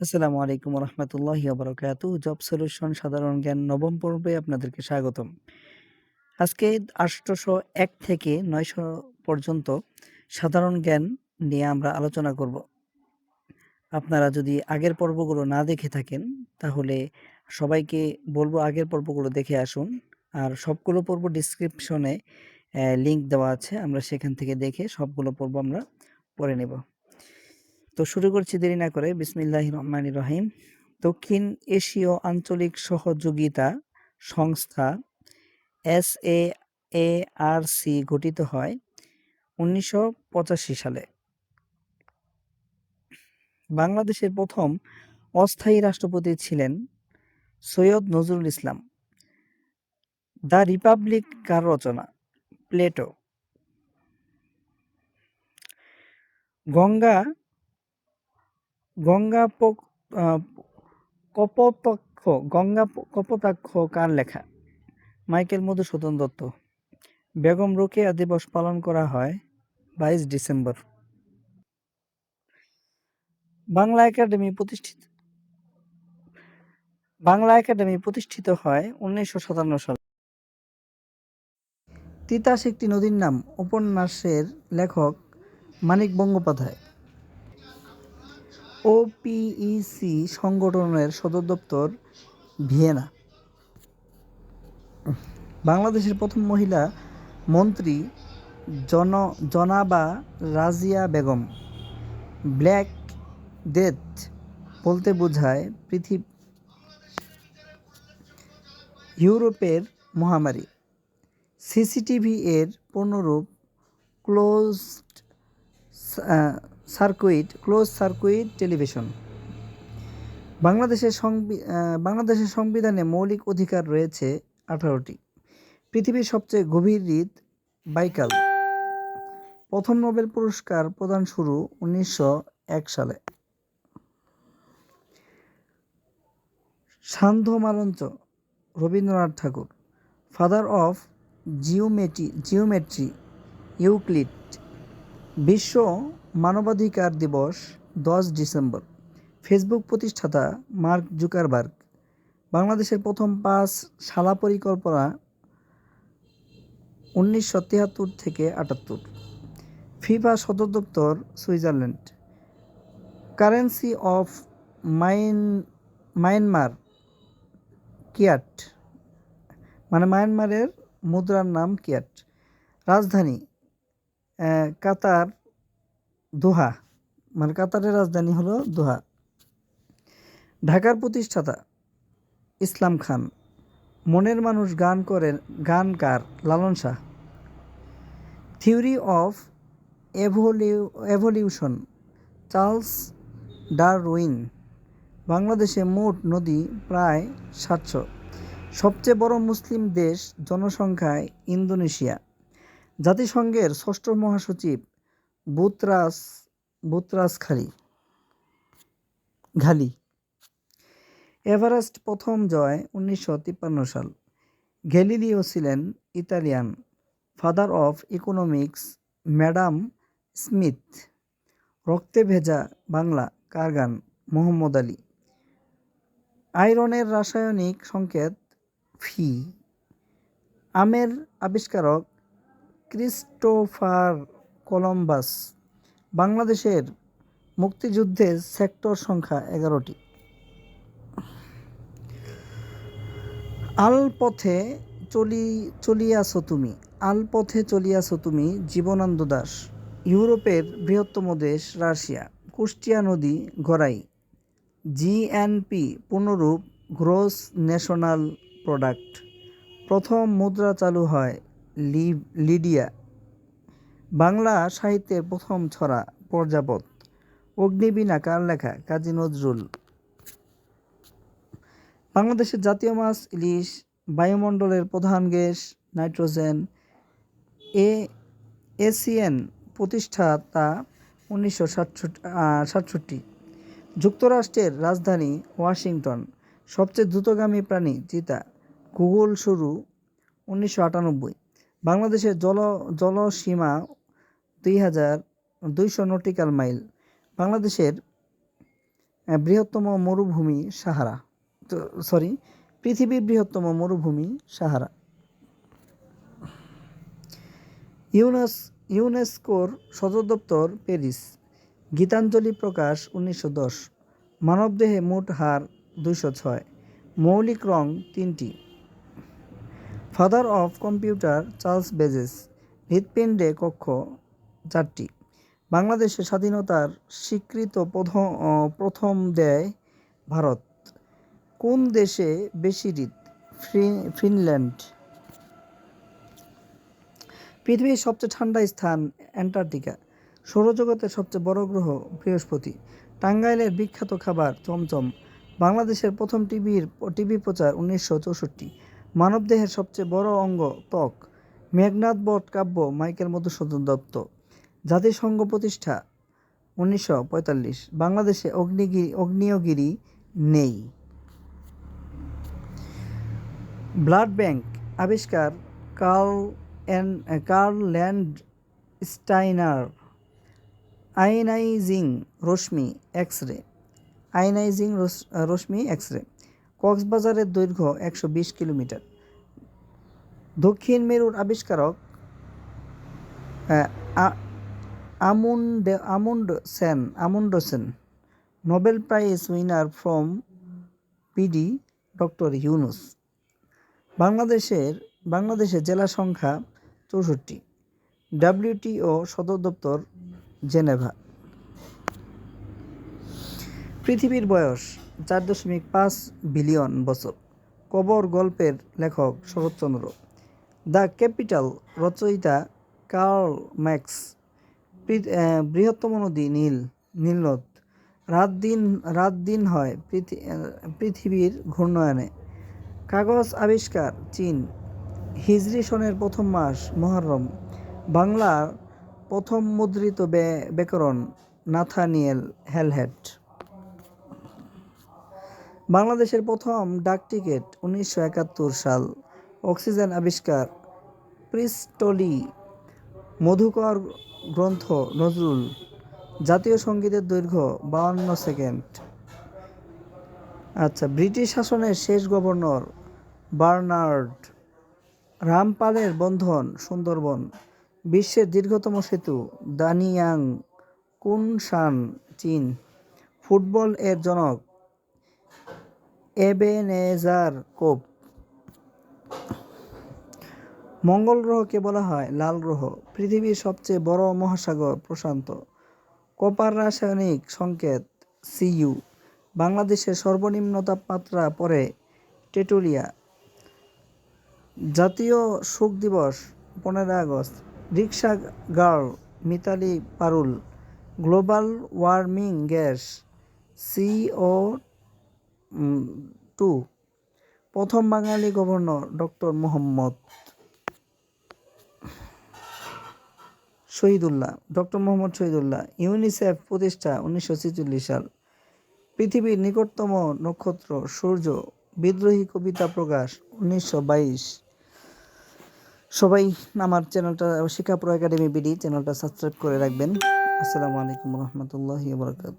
আসসালামু আলাইকুম রহমতুল্লাহি বারকাতু জব সলিউশন সাধারণ জ্ঞান নবম পর্বে আপনাদেরকে স্বাগতম। আজকে আটশোশো এক থেকে নয়শো পর্যন্ত সাধারণ জ্ঞান নিয়ে আমরা আলোচনা করব। আপনারা যদি আগের পর্বগুলো না দেখে থাকেন, তাহলে সবাইকে বলব আগের পর্বগুলো দেখে আসুন। আর সবগুলো পর্ব ডিসক্রিপশনে লিংক দেওয়া আছে, আমরা সেখান থেকে দেখে সবগুলো পর্ব আমরা পড়ে নেব। তো শুরু করছি দেরি না করে। বিসমিল্লাহ রহমান রহিম। দক্ষিণ এশীয় আঞ্চলিক সহযোগিতা সংস্থা S A A R C গঠিত হয় উনিশশো পঁচাশি সালে। বাংলাদেশের প্রথম অস্থায়ী রাষ্ট্রপতি ছিলেন সৈয়দ নজরুল ইসলাম। দ্য রিপাবলিক কার রচনা, প্লেটো। গঙ্গা গঙ্গা কপোতাক্ষ গঙ্গা, কপোতাক্ষ কার লেখা? মাইকেল মধুসূদন দত্ত। বেগম রোকেয়া দিবস পালন করা হয় বাইশ ডিসেম্বর। বাংলা একাডেমি প্রতিষ্ঠিত, বাংলা একাডেমি প্রতিষ্ঠিত হয় উনিশশো সাতান্ন সালে। তিতাস একটি নদীর নাম। উপন্যাসের লেখক মানিক বন্দ্যোপাধ্যায়। ওপিইসি সংগঠনের সদর দপ্তর, ভিয়েনা। বাংলাদেশের প্রথম মহিলা মন্ত্রী জন, জনাবা রাজিয়া বেগম। ব্ল্যাক ডেথ বলতে বোঝায় পৃথিবী ইউরোপের মহামারী। সিসিটিভি এর পূর্ণরূপ closed circuit, close circuit television. বাংলাদেশের সংবি বাংলাদেশের সংবিধানে মৌলিক অধিকার রয়েছে আঠারোটি। পৃথিবীর সবচেয়ে গভীর হৃদ বাইকাল। প্রথম নোবেল পুরস্কার প্রদান শুরু উনিশশো এক সালে। সান্ধ্য মালঞ্চ Rabindranath Tagore. Father of geometry geometry, Euclid. বিশ্ব মানবাধিকার দিবস, দশ ডিসেম্বর। ফেসবুক প্রতিষ্ঠাতা মার্ক জুকারবার্গ, বাংলাদেশের প্রথম পাঁচ শালা পরিকল্পনা উনিশশো তিয়াত্তর থেকে আটাত্তর। ফিফা সদর দপ্তর, Switzerland. Currency of mine, Myanmar, kyat. মানে মায়ানমারের মুদ্রার নাম কিয়াট। রাজধানী কাতার দোহা মানে কাতারের রাজধানী হলো দোহা। ঢাকার প্রতিষ্ঠাতা ইসলাম খান, মনের মানুষ গান করেন, গান কার লালন শাহ। থিওরি অফ এভলিউ, এভলিউশন, চার্লস ডারউইন, বাংলাদেশে মোট নদী প্রায় সাতশো। সবচেয়ে বড় মুসলিম দেশ জনসংখ্যায় ইন্দোনেশিয়া। জাতিসংঘের ষষ্ঠ মহাসচিব বুতরাস বুতরাস খালি, ঘালি। এভারেস্ট প্রথম জয় উনিশশো তিপ্পান্ন সাল। গ্যালিলিও ছিলেন Italian father of economics madam Smith রক্তে ভেজা বাংলা কারগান, মোহাম্মদ আলী। আয়রনের রাসায়নিক সংকেত, ফি। আমের আবিষ্কারক, ক্রিস্টোফার কলম্বাস, বাংলাদেশের মুক্তিযুদ্ধের সেক্টর সংখ্যা এগারোটি। আলপথে চলি, চলিয়াছ তুমি, আলপথে চলিয়াছ তুমি জীবনানন্দ দাস, ইউরোপের বৃহত্তম দেশ রাশিয়া, কুষ্টিয়া নদী গড়াই জিএনপি পুনরূপ গ্রোস ন্যাশনাল প্রোডাক্ট। প্রথম মুদ্রা চালু হয় লিডিয়া বাংলা সাহিত্যের প্রথম ছড়া পর্যাপদ। অগ্নিবীণা কার লেখা? কাজী নজরুল। বাংলাদেশের জাতীয় মাছ, ইলিশ, বায়ুমণ্ডলের প্রধান গ্যাস, নাইট্রোজেন, এ, এসিএন প্রতিষ্ঠাতা উনিশশো সাতষট্টি। যুক্তরাষ্ট্রের রাজধানী ওয়াশিংটন, সবচেয়ে দ্রুতগামী প্রাণী চিতা। গুগল শুরু উনিশশো আটানব্বই। বাংলাদেশের জল, জলসীমা দুই হাজার দুইশো নটিক্যাল মাইল, বাংলাদেশের বৃহত্তম মরুভূমি সাহারা। তো সরি পৃথিবীর বৃহত্তম মরুভূমি সাহারা। ইউনেস, ইউনেস্কোর সদর দপ্তর প্যারিস। গীতাঞ্জলি প্রকাশ উনিশশো দশ। মানবদেহে মোট হার দুইশো ছয়। মৌলিক রং তিনটি। Father of computer Charles Babbage হৃৎপিণ্ডে কক্ষ চারটি। বাংলাদেশের স্বাধীনতার স্বীকৃত প্রথম প্রথম দেয় ভারত। কোন দেশে বেশি ফি- ফিনল্যান্ড। পৃথিবীর সবচেয়ে ঠান্ডা স্থান অ্যান্টার্কটিকা। সৌরজগতের সবচেয়ে বড় গ্রহ বৃহস্পতি। টাঙ্গাইলের বিখ্যাত খাবার চমচম। বাংলাদেশের প্রথম টিভির, টিভি প্রচার উনিশশো চৌষট্টি। মানবদেহের সবচেয়ে বড় অঙ্গ ত্বক। মেঘনাথ বট কাব্য মাইকেল মধুসূদন দত্ত। জাতিসংঘ প্রতিষ্ঠা উনিশশো পঁয়তাল্লিশ। বাংলাদেশে অগ্নিগিরি অগ্নিয়গিরি নেই। ব্লাড ব্যাংক আবিষ্কার কার্ল এন, কার্ল ল্যান্ড স্টাইনার আইনাইজিং রশ্মি এক্স রে আইনাইজিং রশ্মি এক্স রে কক্সবাজারের দৈর্ঘ্য একশো বিশ কিলোমিটার। দক্ষিণ মেরুর আবিষ্কারক Amund Amundsen Amundsen. Nobel prize winner from PD doctor Yunus. বাংলাদেশের বাংলাদেশের জেলা সংখ্যা চৌষট্টি। ডাব্লিউটিও সদর দপ্তর জেনেভা। পৃথিবীর বয়স চার দশমিক পাঁচ বিলিয়ন বছর। কবর গল্পের লেখক শরৎচন্দ্র। দ্য ক্যাপিটাল রচয়িতা কার্ল ম্যাক্স বৃহত্তম নদী নীল, নীলনদ। রাত দিন রাত দিন হয় পৃথিবীর ঘূর্ণয়নে। কাগজ আবিষ্কার, চীন। হিজরি সনের প্রথম মাস, মহরম। বাংলার প্রথম মুদ্রিত ব্যাকরণ নাথানিয়েল হেলহেট। বাংলাদেশের প্রথম ডাক টিকিট উনিশশো একাত্তর সাল। অক্সিজেন আবিষ্কার, প্রিস্টলি। মধুকর গ্রন্থ নজরুল, জাতীয় সঙ্গীতের দৈর্ঘ্য বাউন্ন সেকেন্ড। আচ্ছা ব্রিটিশ শাসনের শেষ গভর্নর বার্নার্ড রামপালের বন্ধন সুন্দরবন, বিশ্বের দীর্ঘতম সেতু দানিয়াং কুনশান, চীন। ফুটবল এর জনক এবেনেজার কোপ। মঙ্গল গ্রহকে বলা হয় লাল গ্রহ, পৃথিবীর সবচেয়ে বড় মহাসাগর প্রশান্ত। কপার রাসায়নিক সংকেত, সিইউ, বাংলাদেশের সর্বনিম্ন তাপমাত্রা পরে টেটুলিয়া জাতীয় শোক দিবস পনেরো August. Rickshaw girl, Mitali Parul. Global warming gas CO two. প্রথম বাঙালি governor doctor Mohammad Shahidullah, doctor Mohammad Shahidullah, UNICEF প্রতিষ্ঠা উনিশশো ছেচল্লিশ সাল। পৃথিবীর নিকটতম নক্ষত্র সূর্য, বিদ্রোহী কবিতা প্রকাশ উনিশশো বাইশ। সবাই আমার চ্যানেলটা, শিক্ষা প্রো একাডেমি বিডি চ্যানেলটা সাবস্ক্রাইব করে রাখবেন। আসসালামু আলাইকুম রহমতুল্লাহ বরকাত